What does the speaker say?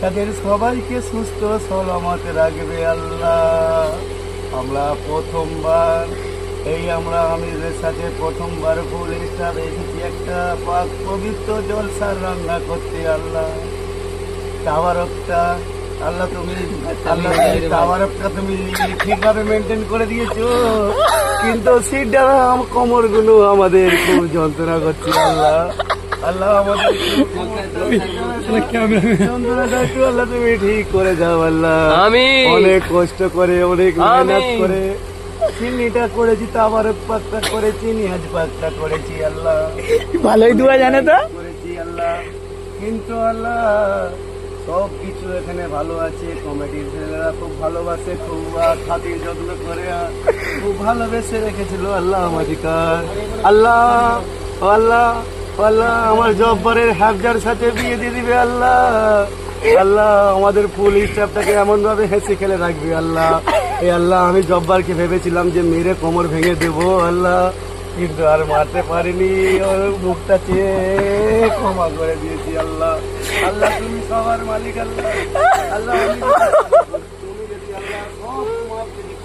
তাদের সবাইকে সুস্থ সলামত রাখবে আল্লাহ। আমরা প্রথমবার এই আমরা আমিরের সাথে প্রথমবার ফুল স্টার এসেছি। একটা পাক পবিত্র জলসার রান্না করতে আল্লাহ। টাওয়ারকটা আল্লাহ তুমি আল্লাহ টাওয়ারকটা তুমি ঠিকভাবে মেনটেন করে দিয়েছ। কিন্তু সিট সিটটা কোমরগুলো আমাদের খুব যন্ত্রণা করছে আল্লাহ। আল্লাহ আমাদের যন্ত্রণাটা একটু আল্লাহ তুমি ঠিক করে যাও আল্লাহ। আমিন। অনেক কষ্ট করে অনেক মেহনত। করে। চিনিটা করেছি তো তাবারক পাকটা করেছি নিহাজ পাকটা করেছি আল্লাহ। ভালোই দোয়া জানে তো। করেছি আল্লাহ। কিন্তু আল্লাহ সব কিছু এখানে ভালো আছে কমেডির ছেলেরা খুব ভালোবাসে খুব খাতির যত্ন করে খুব ভালোবেসে রেখেছিল। আল্লাহ আমাদিকার আল্লাহ আল্লাহ আল্লাহ, আমার জব্বরের হাফজার সাথে বিয়ে দিয়ে দিবে আল্লাহ। আল্লাহ, আমাদের ফুল স্টাফটাকে এমন ভাবে হেসে খেলে রাখবে আল্লাহ। এই আল্লাহ, আমি জব্বারকে ভেবেছিলাম যে মেরে কোমর ভেঙে দেবো, আল্লাহ। কিন্তু আর মারতে পারিনি ওর মুখটা চেয়ে ক্ষমা করে দিয়েছি আল্লাহ। আল্লাহ তুমি সবার মালিক, আল্লাহ। আল্লাহ